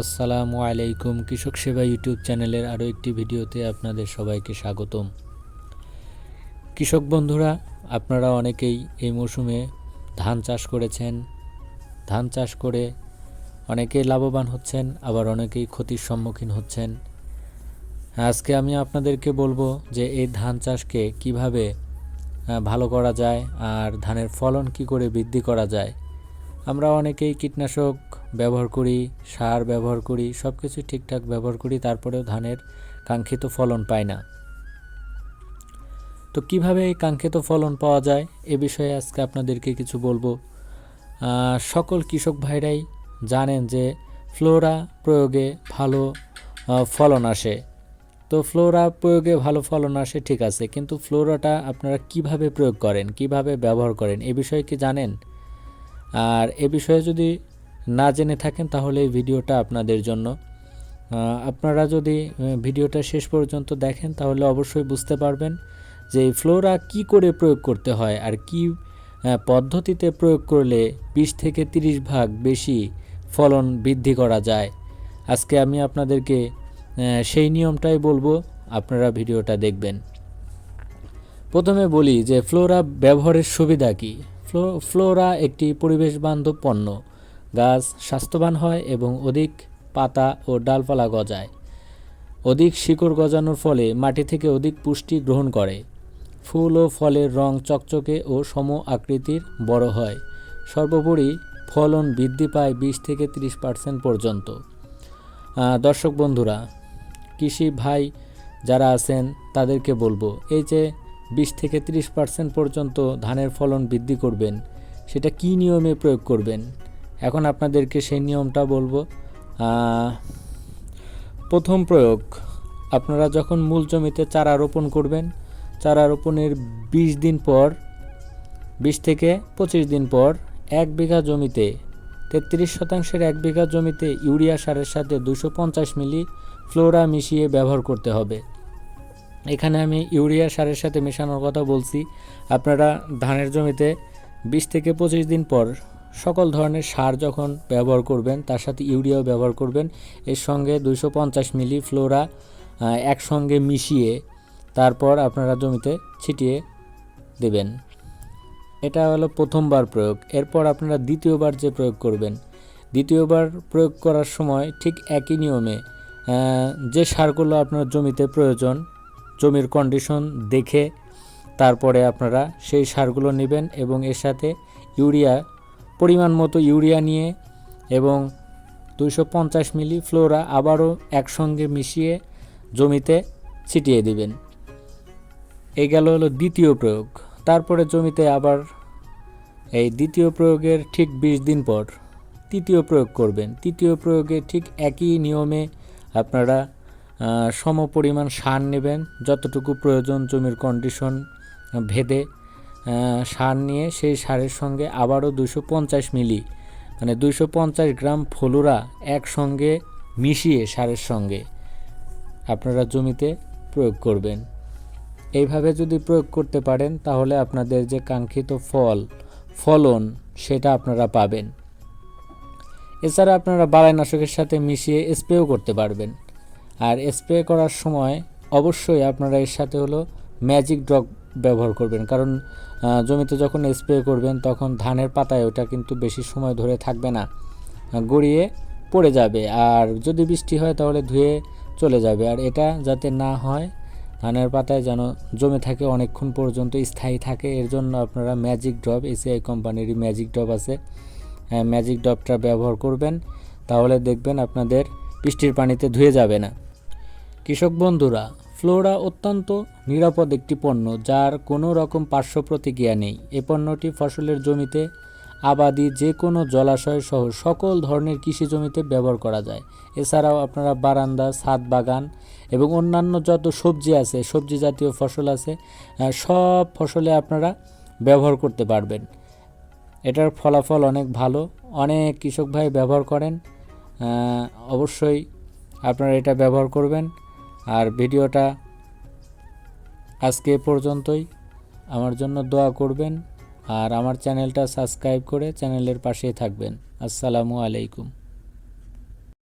আসসালামু আলাইকুম কৃষক সেবা ইউটিউব চ্যানেলের আরও একটি ভিডিওতে আপনাদের সবাইকে স্বাগতম। কৃষক বন্ধুরা, আপনারা অনেকেই এই মৌসুমে ধান চাষ করেছেন। ধান চাষ করে অনেকেই লাভবান হচ্ছেন, আবার অনেকেই ক্ষতির সম্মুখীন হচ্ছেন। আজকে আমি আপনাদেরকে বলব যে এই ধান চাষকে কীভাবে ভালো করা যায় আর ধানের ফলন কি করে বৃদ্ধি করা যায়। আমরা অনেকেই কীটনাশক ব্যবহার করি, সার ব্যবহার করি সব কিছু ঠিকঠাক ব্যবহার করি, তারপরেও ধানের কাঙ্ক্ষিত ফলন পাই না। তো কীভাবে এই কাঙ্ক্ষিত ফলন পাওয়া যায়? এ বিষয়ে আজকে আপনাদেরকে কিছু বলব। সকল কৃষক ভাইরাই জানেন যে ফ্লোরা প্রয়োগে ভালো ফলন আসে। তো ফ্লোরা প্রয়োগে ভালো ফলন আসে, ঠিক আছে, কিন্তু ফ্লোরাটা আপনারা কীভাবে প্রয়োগ করেন, কীভাবে ব্যবহার করেন, এ বিষয়ে কি জানেন? আর এ বিষয়ে যদি না জেনে থাকেন, তাহলে এই ভিডিওটা আপনাদের জন্য। আপনারা যদি ভিডিওটা শেষ পর্যন্ত দেখেন, তাহলে অবশ্যই বুঝতে পারবেন যে এই ফ্লোরা কি করে প্রয়োগ করতে হয় আর কি পদ্ধতিতে প্রয়োগ করলে বিশ থেকে তিরিশ ভাগ বেশি ফলন বৃদ্ধি করা যায়। আজকে আমি আপনাদেরকে সেই নিয়মটাই বলব, আপনারা ভিডিওটা দেখবেন। প্রথমে বলি যে ফ্লোরা ব্যবহারের সুবিধা কী? ফ্লো, ফ্লোরা একটি পরিবেশ বান্ধব পণ্য। গাছ স্বাস্থ্যবান হয় এবং অধিক পাতা ও ডালপালা গজায়। অধিক শিকড় গজানোর ফলে মাটি থেকে অধিক পুষ্টি গ্রহণ করে। ফুল ও ফলের রং চকচকে ও সম আকৃতির বড় হয়। সর্বোপরি ফলন বৃদ্ধি পায় বিশ থেকে তিরিশ পার্সেন্ট পর্যন্ত। দর্শক বন্ধুরা, কৃষি ভাই যারা আছেন, তাদেরকে বলব, এই যে বিশ থেকে তিরিশ পার্সেন্ট পর্যন্ত ধানের ফলন বৃদ্ধি করবেন, সেটা কি নিয়মে প্রয়োগ করবেন? এখন আপনাদেরকে সেই নিয়মটা বলব প্রথম প্রয়োগ, আপনারা যখন মূল জমিতে চারা রোপণ করবেন, চারা রোপণের বিশ দিন পর, বিশ থেকে পঁচিশ দিন পর এক বিঘা জমিতে, তেত্রিশ শতাংশের এক বিঘা জমিতে ইউরিয়া সারের সাথে দুশো পঞ্চাশ মিলি ফ্লোরা মিশিয়ে ব্যবহার করতে হবে। এখানে আমি ইউরিয়া সারের সাথে মেশানোর কথা বলছি। আপনারা ধানের জমিতে বিশ থেকে পঁচিশ দিন পর সকল ধরনের সার যখন ব্যবহার করবেন, তার সাথে ইউরিয়াও ব্যবহার করবেন। এর সঙ্গে দুইশো পঞ্চাশ মিলি ফ্লোরা একসঙ্গে মিশিয়ে তারপর আপনারা জমিতে ছিটিয়ে দেবেন। এটা হলো প্রথমবার প্রয়োগ। এরপর আপনারা দ্বিতীয়বার যে প্রয়োগ করবেন, দ্বিতীয়বার প্রয়োগ করার সময় ঠিক একই নিয়মে যে সারগুলো আপনার জমিতে প্রয়োজন, জমির কন্ডিশন দেখে তারপরে আপনারা সেই সারগুলো নেবেন এবং এর সাথে ইউরিয়া পরিমাণ মতো ইউরিয়া নিয়ে এবং দুশো পঞ্চাশ মিলি ফ্লোরা আবারও একসঙ্গে মিশিয়ে জমিতে ছিটিয়ে দিবেন। এই গেল হলো দ্বিতীয় প্রয়োগ। তারপরে জমিতে আবার এই দ্বিতীয় প্রয়োগের ঠিক বিশ দিন পর তৃতীয় প্রয়োগ করবেন। তৃতীয় প্রয়োগে ঠিক একই নিয়মে আপনারা সম পরিমাণ সার নেবেন। যতটুকু প্রয়োজন জমির কন্ডিশন ভেদে সার নিয়ে সেই সারের সঙ্গে আবারও দুশো পঞ্চাশ মিলি মানে দুশো পঞ্চাশ গ্রাম ফলুরা একসঙ্গে মিশিয়ে সারের সঙ্গে আপনারা জমিতে প্রয়োগ করবেন। এইভাবে যদি প্রয়োগ করতে পারেন, তাহলে আপনাদের যে কাঙ্ক্ষিত ফল, ফলন, সেটা আপনারা পাবেন। এছাড়া আপনারা বালাইনাশকের সাথে মিশিয়ে স্প্রেও করতে পারবেন। আর স্প্রে করার সময় অবশ্যই আপনারা এর সাথে হলো ম্যাজিক ড্রপ ব্যবহার করবেন। কারণ জমিতে যখন স্প্রে করবেন, তখন ধানের পাতায় ওটা কিন্তু বেশি সময় ধরে থাকবে না। গড়িয়ে পড়ে যাবে। আর যদি বৃষ্টি হয়, তাহলে ধুয়ে চলে যাবে। আর এটা যাতে না হয়, ধানের পাতায় যেন জমে থাকে অনেকক্ষণ পর্যন্ত স্থায়ী থাকে, এর জন্য আপনারা ম্যাজিক ড্রপ এসিআই কোম্পানিরই ম্যাজিক ড্রপ আছে। ম্যাজিক ড্রপটা ব্যবহার করবেন, তাহলে দেখবেন আপনাদের বৃষ্টির পানিতে ধুয়ে যাবে না। কৃষক বন্ধুরা ফ্লোরা অত্যন্ত নিরাপদ একটি পণ্য যার কোনো রকম পার্শ্ব প্রতিক্রিয়া নেই। এ পণ্যটি ফসলের জমিতে আবাদি যে কোনো জলাশয় সহ সকল ধরনের কৃষি জমিতে ব্যবহার করা যায়। এছাড়াও আপনারা বারান্দা, ছাদ বাগান এবং অন্যান্য যত সবজি আছে, সবজি জাতীয় ফসল আছে সব ফসলে আপনারা ব্যবহার করতে পারবেন। এটার ফলাফল অনেক ভালো। অনেক কৃষক ভাই ব্যবহার করেন। অবশ্যই আপনারা এটা ব্যবহার করবেন। আর ভিডিওটা আজকে পর্যন্তই। আমার জন্য দোয়া করবেন আর আমার চ্যানেলটা সাবস্ক্রাইব করে চ্যানেলের পাশেই থাকবেন। আসসালামু আলাইকুম।